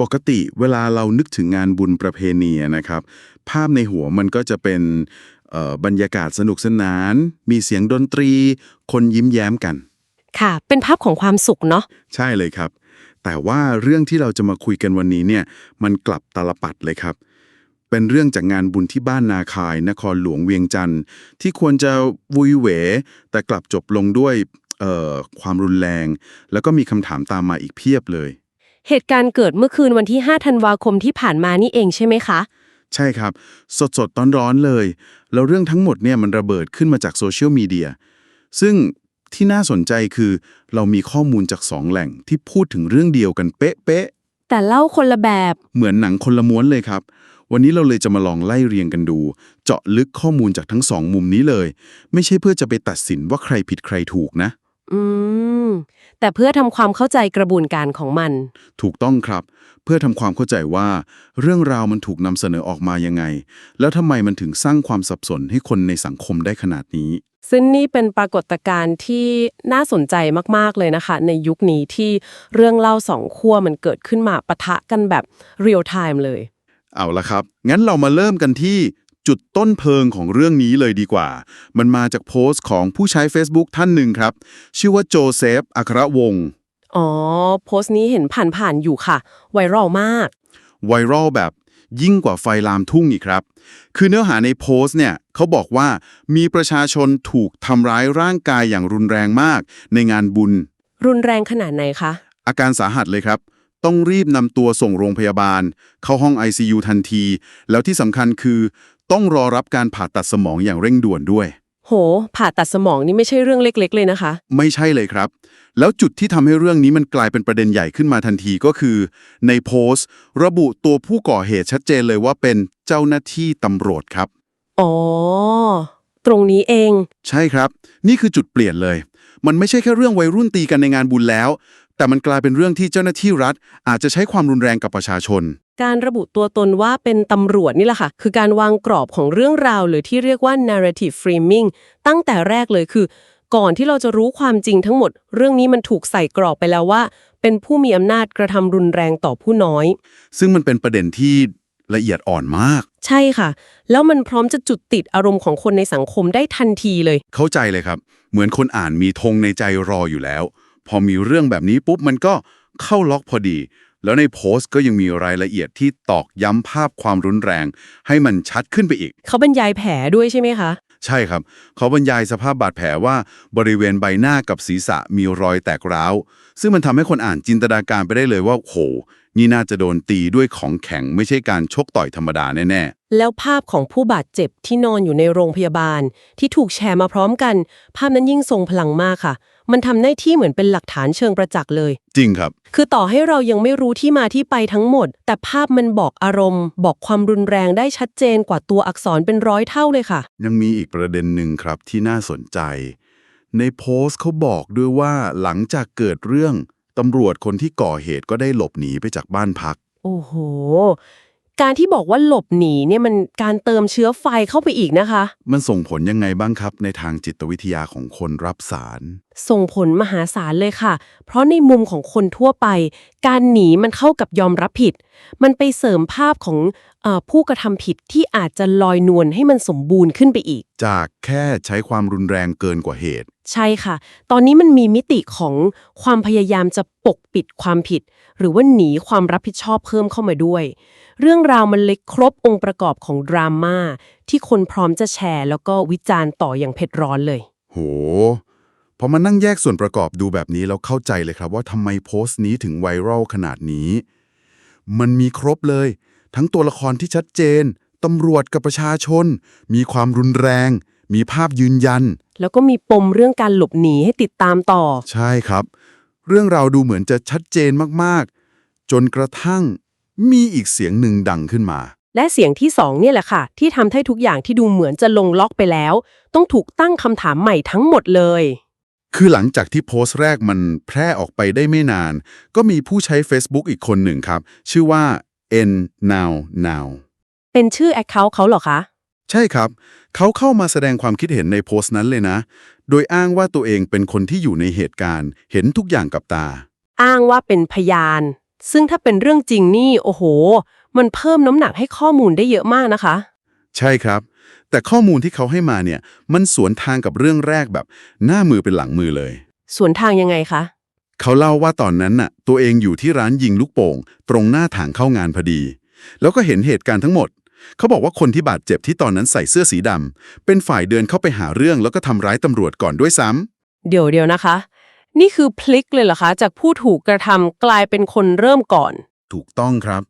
ปกติเวลาเรานึกถึงงานบุญประเพณีอะนะครับ ภาพในหัวมันก็จะเป็นเอ่อบรรยากาศสนุกสนาน มีเสียงดนตรี คนยิ้มแย้มกัน ค่ะ เป็นภาพของความสุขเนาะใช่เลยครับ แต่ว่าเรื่องที่เราจะมาคุยกันวันนี้เนี่ยมันกลับตาลปัดเลยครับ เป็นเรื่องจากงานบุญที่บ้านนาคาย นครหลวงเวียงจันทร์ที่ควรจะวุยเหว แต่กลับจบลงด้วยเอ่อความรุนแรง แล้วก็มีคำถามตามมาอีกเพียบเลย เหตุการณ์เกิดเมื่อคืนวันที่ 5 ธันวาคมที่ผ่านมานี่เองใช่ไหมคะ ใช่ครับ สดสดๆร้อนๆเลย แล้วเรื่องทั้งหมดเนี่ยมันระเบิดขึ้นมาจากโซเชียลมีเดียซึ่งที่น่าสนใจคือเรามีข้อมูลจากสองแหล่งที่พูดถึงเรื่องเดียวกันเป๊ะแต่เล่าคนละแบบ ๆเหมือนหนังคนละม้วนเลยครับ วันนี้เราเลยจะมาลองไล่เรียงกันดู เจาะลึกข้อมูลจากทั้งสองมุมนี้เลย ไม่ใช่เพื่อจะไปตัดสินว่าใครผิดใครถูกนะ อืม แต่เพื่อทำความเข้าใจกระบวนการของมัน ถูกต้องครับ เพื่อทำความเข้าใจว่า เรื่องราวมันถูกนำเสนอออกมายังไง แล้วทำไมมันถึงสร้างความสับสนให้คนในสังคมได้ขนาดนี้ ซึ่งนี่เป็นปรากฏการณ์ที่น่าสนใจมาก ๆ เลยนะคะ ในยุคนี้ที่เรื่องเล่าสองขั้วมันเกิดขึ้นมาปะทะกันแบบเรียลไทม์เลย เอาละครับ งั้นเรามาเริ่มกันที่ จุดต้นเพลิงของเรื่องนี้เลยดีกว่า มันมาจากโพสต์ของผู้ใช้ Facebook ท่านหนึ่งครับ ชื่อว่าโจเซฟ อัครวงศ์ อ๋อ โพสต์นี้เห็นผ่านๆอยู่ค่ะ ไวรัลมาก ไวรัลแบบยิ่งกว่าไฟลามทุ่งอีกครับ คือเนื้อหาในโพสต์เนี่ยเขาบอกว่ามีประชาชนถูกทำร้ายร่างกายอย่างรุนแรงมาก ในงานบุญ รุนแรงขนาดไหนคะ อาการสาหัสเลยครับ ต้องรีบนำตัวส่งโรงพยาบาล เข้าห้อง ICU ทันที แล้วที่สำคัญคือ ต้องรอรับการผ่าตัดสมองอย่างเร่งด่วนด้วย โห ผ่าตัดสมองนี่ไม่ใช่เรื่องเล็ก ๆ เลยนะคะ ไม่ใช่เลยครับ แล้วจุดที่ทำให้เรื่องนี้มันกลายเป็นประเด็นใหญ่ขึ้นมาทันทีก็คือ ในโพสต์ ระบุตัวผู้ก่อเหตุชัดเจนเลยว่าเป็นเจ้าหน้าที่ตำรวจครับ อ๋อ ตรงนี้เอง ใช่ครับ นี่คือจุดเปลี่ยนเลย มันไม่ใช่แค่เรื่องวัยรุ่นตีกันในงานบุญแล้ว แต่มันกลายเป็นเรื่องที่เจ้าหน้าที่รัฐ อาจจะใช้ความรุนแรงกับประชาชน การระบุตัวตนว่าเป็นตำรวจนี่แหละค่ะ คือการวางกรอบของเรื่องราว หรือที่เรียกว่า narrative framing ตั้งแต่แรกเลยคือ ก่อนที่เราจะรู้ความจริงทั้งหมด เรื่องนี้มันถูกใส่กรอบไปแล้วว่า เป็นผู้มีอำนาจกระทำรุนแรงต่อผู้น้อย ซึ่งมันเป็นประเด็นที่ละเอียดอ่อนมาก ใช่ค่ะ แล้วมันพร้อมจะจุดติดอารมณ์ของคนในสังคมได้ทันทีเลย เข้าใจเลยครับ เหมือนคนอ่านมีธงในใจรออยู่แล้ว พอมีเรื่องแบบนี้ปุ๊บมันก็เข้าล็อกพอดี แล้วในโพสต์ก็ยังมีรายละเอียดที่ตอกย้ำภาพความรุนแรง ให้มันชัดขึ้นไปอีก เขาบรรยายแผลด้วยใช่ไหมคะ ใช่ครับ เขาบรรยายสภาพบาดแผลว่าบริเวณใบหน้ากับศีรษะมีรอยแตกร้าว ซึ่งมันทำให้คนอ่านจินตนาการไปได้เลยว่าโหนี่น่าจะโดนตีด้วยของแข็งไม่ใช่การชกต่อยธรรมดาแน่แล้วภาพของผู้บาดเจ็บที่นอนอยู่ในโรงพยาบาล ที่ถูกแชร์มาพร้อมกัน ภาพนั้นยิ่งทรงพลังมากค่ะ มันทำหน้าที่เหมือนเป็นหลักฐานเชิงประจักษ์เลยๆจริงครับ คือต่อให้เรายังไม่รู้ที่มาที่ไปทั้งหมด แต่ภาพมันบอกอารมณ์ บอกความรุนแรงได้ชัดเจนกว่าตัวอักษรเป็นร้อยเท่าเลยค่ะ ยังมีอีกประเด็นหนึ่งครับที่น่าสนใจ ในโพสต์เขาบอกด้วยว่าหลังจากเกิดเรื่องตำรวจคนที่ก่อเหตุก็ได้หลบหนีไปจากบ้านพัก โอ้โห การที่บอกว่าหลบหนีเนี่ยมันการเติมเชื้อไฟเข้าไปอีกนะคะ มันส่งผลยังไงบ้างครับในทางจิตวิทยาของคนรับสาร ส่งผลมหาศาลเลยค่ะ เพราะในมุมของคนทั่วไป การหนีมันเข้ากับยอมรับผิด มันไปเสริมภาพของเออผู้กระทำผิดที่อาจจะลอยนวลให้มันสมบูรณ์ขึ้นไปอีก จากแค่ใช้ความรุนแรงเกินกว่าเหตุ ใช่ค่ะ ตอนนี้มันมีมิติของความพยายามจะปกปิดความผิด หรือว่าหนีความรับผิดชอบเพิ่มเข้ามาด้วย เรื่องราวมันเลยครบองค์ประกอบของดราม่าที่คนพร้อมจะแชร์ แล้วก็วิจารณ์ต่ออย่างเผ็ดร้อนเลย โหพอมานั่งแยกส่วนประกอบดูแบบนี้แล้วเข้าใจเลยครับว่าทำไมโพสต์นี้ถึงไวรัลขนาดนี้ มันมีครบเลย ทั้งตัวละครที่ชัดเจน ตำรวจกับประชาชน มีความรุนแรง มีภาพยืนยัน แล้วก็มีปมเรื่องการหลบหนีให้ติดตามต่อ ใช่ครับ เรื่องราวดูเหมือนจะชัดเจนมากๆ จนกระทั่งมีอีกเสียงหนึ่งดังขึ้นมา และเสียงที่สองเนี่ยแหละค่ะ ที่ทำให้ทุกอย่างที่ดูเหมือนจะลงล็อกไปแล้ว ต้องถูกตั้งคำถามใหม่ทั้งหมดเลย คือหลังจากที่โพสต์แรกมันแพร่ออกไปได้ไม่นาน ก็มีผู้ใช้ Facebook อีกคนหนึ่งครับ ชื่อว่า n now now เป็นชื่อแอคเคาท์เขาเหรอคะ ใช่ครับ เขาเข้ามาแสดงความคิดเห็นในโพสต์นั้นเลยนะ โดยอ้างว่าตัวเองเป็นคนที่อยู่ในเหตุการณ์ เห็นทุกอย่างกับตา อ้างว่าเป็นพยาน ซึ่งถ้าเป็นเรื่องจริงนี่โอ้โห มันเพิ่มน้ำหนักให้ข้อมูลได้เยอะมากนะคะ ใช่ครับ แต่ข้อมูลที่เขาให้มาเนี่ย มันสวนทางกับเรื่องแรกแบบ หน้ามือเป็นหลังมือเลยส่วนทางยังไงคะ เขาเล่าว่าตอนนั้นน่ะ ตัวเองอยู่ที่ร้านยิงลูกโป่ง ตรงหน้าถางเข้างานพอดี แล้วก็เห็นเหตุการณ์ทั้งหมด เขาบอกว่าคนที่บาดเจ็บที่ตอนนั้นใส่เสื้อสีดำเป็นฝ่ายเดินเข้าไปหาเรื่องแล้วก็ทำร้ายตำรวจก่อนด้วยซ้ำเดี๋ยวเดียวนะคะ นี่คือพลิกเลยเหรอคะ จากผู้ถูกกระทำกลายเป็นคนเริ่มก่อนถูกต้องครับ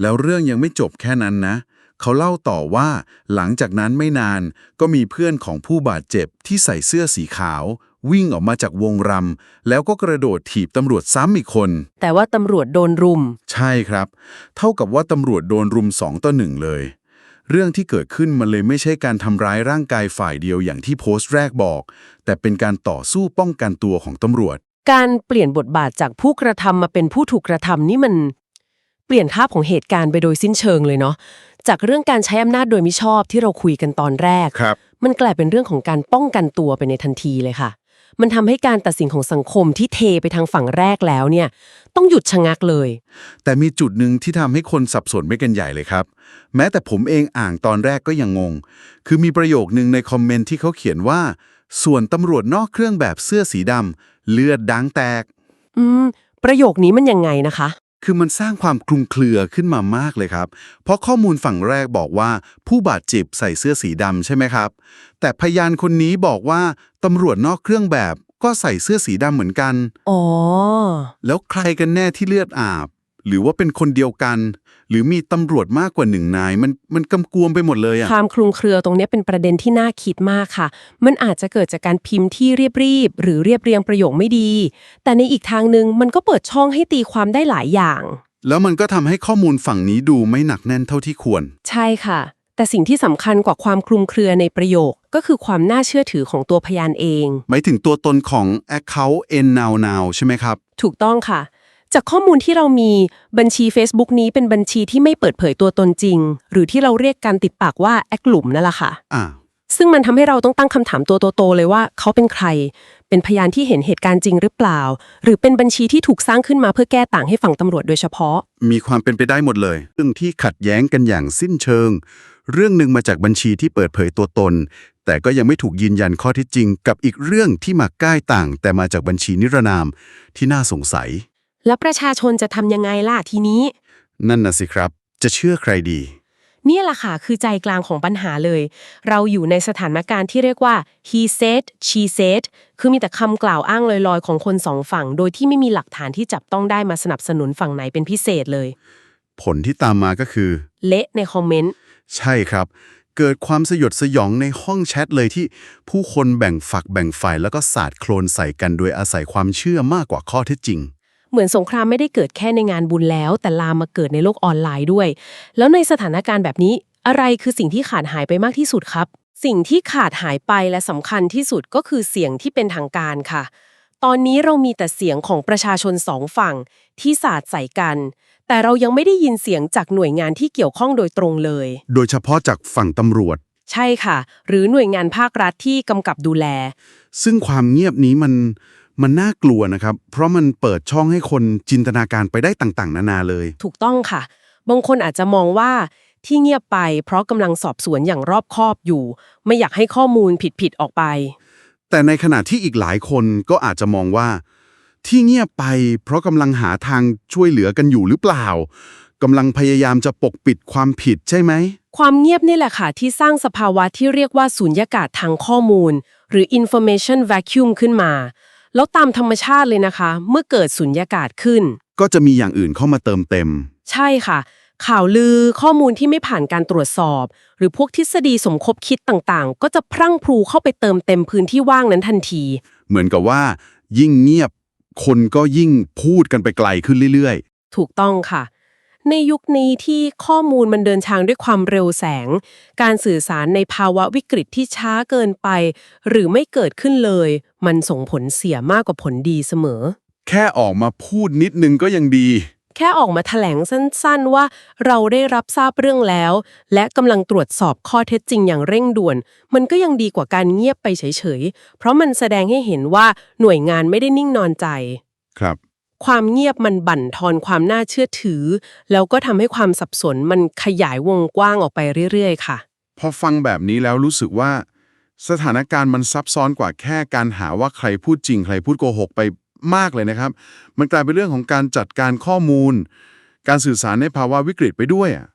แล้วเรื่องยังไม่จบแค่นั้นนะ เขาเล่าต่อว่าหลังจากนั้นไม่นานก็มีเพื่อนของผู้บาดเจ็บที่ใส่เสื้อสีขาว วิ่งออกมาจากวงรำแล้วก็กระโดดถีบตำรวจซ้ำอีกคน แต่ว่าตำรวจโดนรุม ใช่ครับ เท่ากับว่าตำรวจโดนรุมสองต่อหนึ่งเลย เรื่องที่เกิดขึ้นมันเลยไม่ใช่การทำร้ายร่างกายฝ่ายเดียวอย่างที่โพสต์แรกบอก แต่เป็นการต่อสู้ป้องกันตัวของตำรวจ การเปลี่ยนบทบาทจากผู้กระทำมาเป็นผู้ถูกกระทำนี่มัน เปลี่ยนภาพของเหตุการณ์ไปโดยสิ้นเชิงเลยเนาะจากเรื่องการใช้อำนาจโดยมิชอบที่เราคุยกันตอนแรก ครับ มันกลายเป็นเรื่องของการป้องกันตัวไปในทันทีเลยค่ะ มันทำให้การตัดสินของสังคมที่เทไปทางฝั่งแรกแล้วเนี่ย ต้องหยุดชะงักเลย แต่มีจุดหนึ่งที่ทำให้คนสับสนไม่กันใหญ่เลยครับ แม้แต่ผมเองอ่านตอนแรกก็ยังงง คือมีประโยคนึงในคอมเมนต์ที่เขาเขียนว่า ส่วนตำรวจนอกเครื่องแบบเสื้อสีดำเลือดดังแตก อืม ประโยคนี้มันยังไงนะคะ คือมันสร้างความคลุมเครือขึ้นมามากเลยครับ เพราะข้อมูลฝั่งแรกบอกว่าผู้บาดเจ็บใส่เสื้อสีดำใช่ไหมครับ แต่พยานคนนี้บอกว่าตำรวจนอกเครื่องแบบก็ใส่เสื้อสีดำเหมือนกัน อ๋อ แล้วใครกันแน่ที่เลือดอาบ หรือว่าเป็นคนเดียวกัน หรือมีตำรวจมากกว่าหนึ่งนาย มันมันกำกวมไปหมดเลยอะความคลุมเครือตรงเนี้ยเป็นประเด็นที่น่าคิดมากค่ะ มันอาจจะเกิดจากการพิมพ์ที่เรียบๆหรือเรียบเรียงประโยคไม่ดี แต่ในอีกทางหนึ่งมันก็เปิดช่องให้ตีความได้หลายอย่าง แล้วมันก็ทำให้ข้อมูลฝั่งนี้ดูไม่หนักแน่นเท่าที่ควร ใช่ค่ะ แต่สิ่งที่สำคัญกว่าความคลุมเครือในประโยค ก็คือความน่าเชื่อถือของตัวพยานเอง หมายถึงตัวตนของ Account N Now Now ใช่ไหมครับ ถูกต้องค่ะ จากข้อมูลที่เรามีบัญชี Facebook นี้เป็นบัญชีที่ไม่เปิดเผยตัวตนจริง หรือที่เราเรียกกันติดปากว่าแอคหลุมนั่นแหละค่ะ อ่า ซึ่งมันทำให้เราต้องตั้งคำถามตัวโตๆเลยว่า เขาเป็นใคร เป็นพยานที่เห็นเหตุการณ์จริงหรือเปล่า หรือเป็นบัญชีที่ถูกสร้างขึ้นมาเพื่อแก้ต่างให้ฝั่งตำรวจโดยเฉพาะ มีความเป็นไปได้หมดเลยเรื่องที่ขัดแย้งกันอย่างสิ้นเชิง เรื่องหนึ่งมาจากบัญชีที่เปิดเผยตัวตน แต่ก็ยังไม่ถูกยืนยันข้อเท็จจริง กับอีกเรื่องที่มาใกล้ต่าง แต่มาจากบัญชีนิรนามที่น่าสงสัย แล้วประชาชนจะทำยังไงล่ะทีนี้ นั่นน่ะสิครับ จะเชื่อใครดี เนี่ยแหละค่ะคือใจกลางของปัญหาเลย เราอยู่ในสถานการณ์ที่เรียกว่า he said she said คือมีแต่คำกล่าวอ้างลอยๆ ของคนสองฝั่ง โดยที่ไม่มีหลักฐานที่จับต้องได้มาสนับสนุนฝั่งไหนเป็นพิเศษเลย ผลที่ตามมาก็คือ เละในคอมเมนต์ ใช่ครับ เกิดความสยดสยองในห้องแชทเลยที่ผู้คนแบ่งฝักแบ่งฝ่ายแล้วก็สาดโคลนใส่กันโดยอาศัยความเชื่อมากกว่าข้อเท็จจริง เหมือนสงครามไม่ได้เกิดแค่ในงานบุญแล้ว แต่ลามมาเกิดในโลกออนไลน์ด้วย แล้วในสถานการณ์แบบนี้ อะไรคือสิ่งที่ขาดหายไปมากที่สุดครับ สิ่งที่ขาดหายไปและสำคัญที่สุดก็คือเสียงที่เป็นทางการค่ะ ตอนนี้เรามีแต่เสียงของประชาชนสองฝั่งที่สาดใส่กัน แต่เรายังไม่ได้ยินเสียงจากหน่วยงานที่เกี่ยวข้องโดยตรงเลย โดยเฉพาะจากฝั่งตำรวจใช่ค่ะ หรือหน่วยงานภาครัฐที่กำกับดูแล ซึ่งความเงียบนี้มัน มันน่ากลัวนะครับ เพราะมันเปิดช่องให้คนจินตนาการไปได้ต่างๆ นานาเลย ถูกต้องค่ะ บางคนอาจจะมองว่าที่เงียบไป เพราะกำลังสอบสวนอย่างรอบคอบอยู่ ไม่อยากให้ข้อมูลผิดๆออกไป แต่ในขณะที่อีกหลายคนก็อาจจะมองว่า ที่เงียบไป เพราะกำลังหาทางช่วยเหลือกันอยู่หรือเปล่ากำลังพยายามจะปกปิดความผิดใช่ไหม ความเงียบนี่แหละค่ะ ที่สร้างสภาวะที่เรียกว่าสุญญากาศทางข้อมูล หรือ information vacuum ขึ้นมา แล้วตามธรรมชาติเลยนะคะ เมื่อเกิดสุญญากาศขึ้น ก็จะมีอย่างอื่นเข้ามาเติมเต็ม ใช่ค่ะ ข่าวลือข้อมูลที่ไม่ผ่านการตรวจสอบ หรือพวกทฤษฎีสมคบคิดต่างๆ ก็จะพรั่งพรูเข้าไปเติมเต็มพื้นที่ว่างนั้นทันที เหมือนกับว่า ยิ่งเงียบ คนก็ยิ่งพูดกันไปไกลขึ้นเรื่อยถูกต้องค่ะในยุคนี้ที่ข้อมูลมันเดินทางด้วยความเร็วแสง การสื่อสารในภาวะวิกฤตที่ช้าเกินไป หรือไม่เกิดขึ้นเลย มันส่งผลเสียมากกว่าผลดีเสมอๆแค่ออกมาพูดนิดนึงก็ยังดี แค่ออกมาแถลงสั้นๆว่าเราได้รับทราบเรื่องแล้ว และกำลังตรวจสอบข้อเท็จจริงอย่างเร่งด่วน มันก็ยังดีกว่าการเงียบไปเฉยๆ เพราะมันแสดงให้เห็นว่าหน่วยงานไม่ได้นิ่งนอนใจ ครับ ความเงียบมันบั่นทอนความน่าเชื่อถือ แล้วก็ทำให้ความสับสนมันขยายวงกว้างออกไปเรื่อยๆ ค่ะ พอฟังแบบนี้แล้วรู้สึกว่า สถานการณ์มันซับซ้อนกว่าแค่การหาว่าใครพูดจริง ใครพูดโกหกไปมากเลยนะครับ มันกลายเป็นเรื่องของการจัดการข้อมูล การสื่อสารในภาวะวิกฤตไปด้วยอะ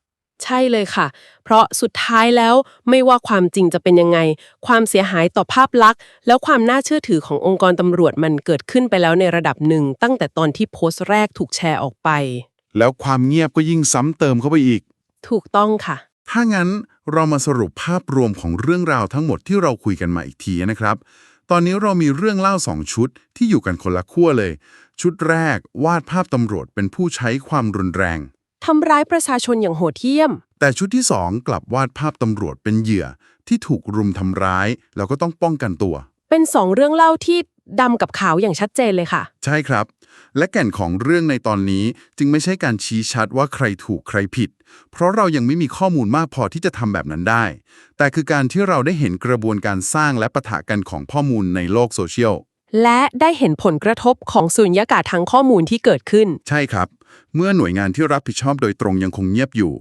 ใช่เลยค่ะ เพราะสุดท้ายแล้วไม่ว่าความจริงจะเป็นยังไง ความเสียหายต่อภาพลักษณ์ แล้วความน่าเชื่อถือขององค์กรตำรวจมันเกิดขึ้นไปแล้วในระดับหนึ่ง ตั้งแต่ตอนที่โพสต์แรกถูกแชร์ออกไป แล้วความเงียบก็ยิ่งซ้ำเติมเข้าไปอีก ถูกต้องค่ะ ถ้างั้น เรามาสรุปภาพรวมของเรื่องราวทั้งหมดที่เราคุยกันมาอีกทีนะครับ ตอนนี้เรามีเรื่องเล่าสองชุดที่อยู่กันคนละขั้วเลย ชุดแรกวาดภาพตำรวจเป็นผู้ใช้ความรุนแรง ทำร้ายประชาชนอย่างโหดเหี้ยม แต่ชุดที่สองกลับวาดภาพตำรวจเป็นเหยื่อที่ถูกรุมทำร้าย แล้วก็ต้องป้องกันตัว เป็นสองเรื่องเล่าที่ดำกับขาวอย่างชัดเจนเลยค่ะ ใช่ครับ และแก่นของเรื่องในตอนนี้จึงไม่ใช่การชี้ชัดว่าใครถูกใครผิด เพราะเรายังไม่มีข้อมูลมากพอที่จะทำแบบนั้นได้ แต่คือการที่เราได้เห็นกระบวนการสร้างและปะทะกันของข้อมูลในโลกโซเชียลและได้เห็นผลกระทบของสุญญากาศทางข้อมูลที่เกิดขึ้น ใช่ครับ เมื่อหน่วยงานที่รับผิดชอบโดยตรงยังคงเงียบอยู่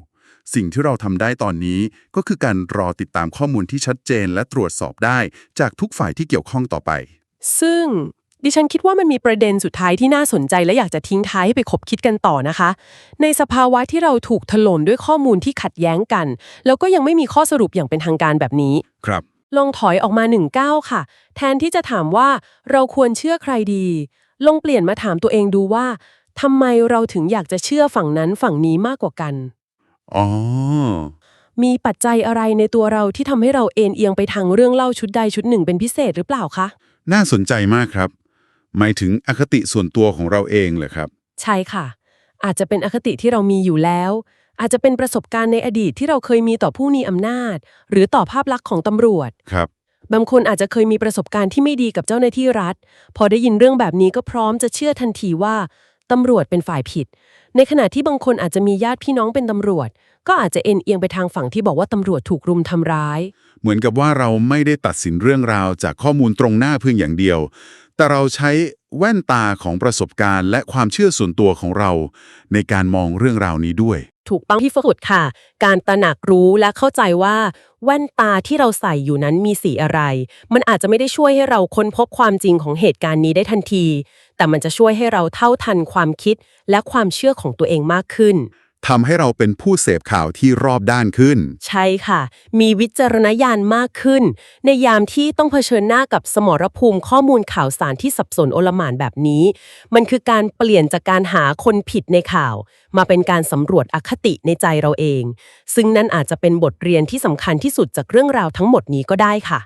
สิ่งที่เราทำได้ตอนนี้ก็คือการรอติดตามข้อมูลที่ชัดเจนและตรวจสอบได้จากทุกฝ่ายที่เกี่ยวข้องต่อไป ซึ่ง ดิฉันคิดว่ามันมีประเด็นสุดท้ายที่น่าสนใจและอยากจะทิ้งท้ายให้ไปคบคิดกันต่อนะคะ ในสภาวะที่เราถูกถล่มด้วยข้อมูลที่ขัดแย้งกัน แล้วก็ยังไม่มีข้อสรุปอย่างเป็นทางการแบบนี้ ครับ ลองถอยออกมาหนึ่งก้าวค่ะ แทนที่จะถามว่าเราควรเชื่อใครดี ลองเปลี่ยนมาถามตัวเองดูว่าทำไมเราถึงอยากจะเชื่อฝั่งนั้นฝั่งนี้มากกว่ากัน อ๋อ มีปัจจัยอะไรในตัวเราที่ทำให้เราเอ็นเอียงไปทางเรื่องเล่าชุดใดชุดหนึ่งเป็นพิเศษหรือเปล่าคะ น่าสนใจมากครับ หมายถึงอคติส่วนตัวของเราเองเหรอครับ ใช่ค่ะ อาจจะเป็นอคติที่เรามีอยู่แล้ว อาจจะเป็นประสบการณ์ในอดีตที่เราเคยมีต่อผู้มีอำนาจ หรือต่อภาพลักษณ์ของตำรวจ ครับ บางคนอาจจะเคยมีประสบการณ์ที่ไม่ดีกับเจ้าหน้าที่รัฐ พอได้ยินเรื่องแบบนี้ก็พร้อมจะเชื่อทันทีว่าตำรวจเป็นฝ่ายผิด ในขณะที่บางคนอาจจะมีญาติพี่น้องเป็นตำรวจ ก็อาจจะเอ็นเอียงไปทางฝั่งที่บอกว่าตำรวจถูกรุมทำร้าย เหมือนกับว่าเราไม่ได้ตัดสินเรื่องราวจากข้อมูลตรงหน้าเพียงอย่างเดียว แต่เราใช้แว่นตาของประสบการณ์ และความเชื่อส่วนตัวของเรา ในการมองเรื่องราวนี้ด้วย ถูกต้องที่สุดค่ะ การตระหนักรู้และเข้าใจว่า แว่นตาที่เราใส่อยู่นั้นมีสีอะไร มันอาจจะไม่ได้ช่วยให้เราค้นพบความจริงของเหตุการณ์นี้ได้ทันที แต่มันจะช่วยให้เราเท่าทันความคิดและความเชื่อของตัวเองมากขึ้น ทำให้เราเป็นผู้เสพข่าวที่รอบด้านขึ้น ใช่ค่ะ มีวิจารณญาณมากขึ้น ในยามที่ต้องเผชิญหน้ากับสมรภูมิข้อมูลข่าวสารที่สับสนโอลหม่านแบบนี้ มันคือการเปลี่ยนจากการหาคนผิดในข่าว มาเป็นการสำรวจอคติในใจเราเอง ซึ่งนั่นอาจจะเป็นบทเรียนที่สำคัญที่สุดจากเรื่องราวทั้งหมดนี้ก็ได้ค่ะ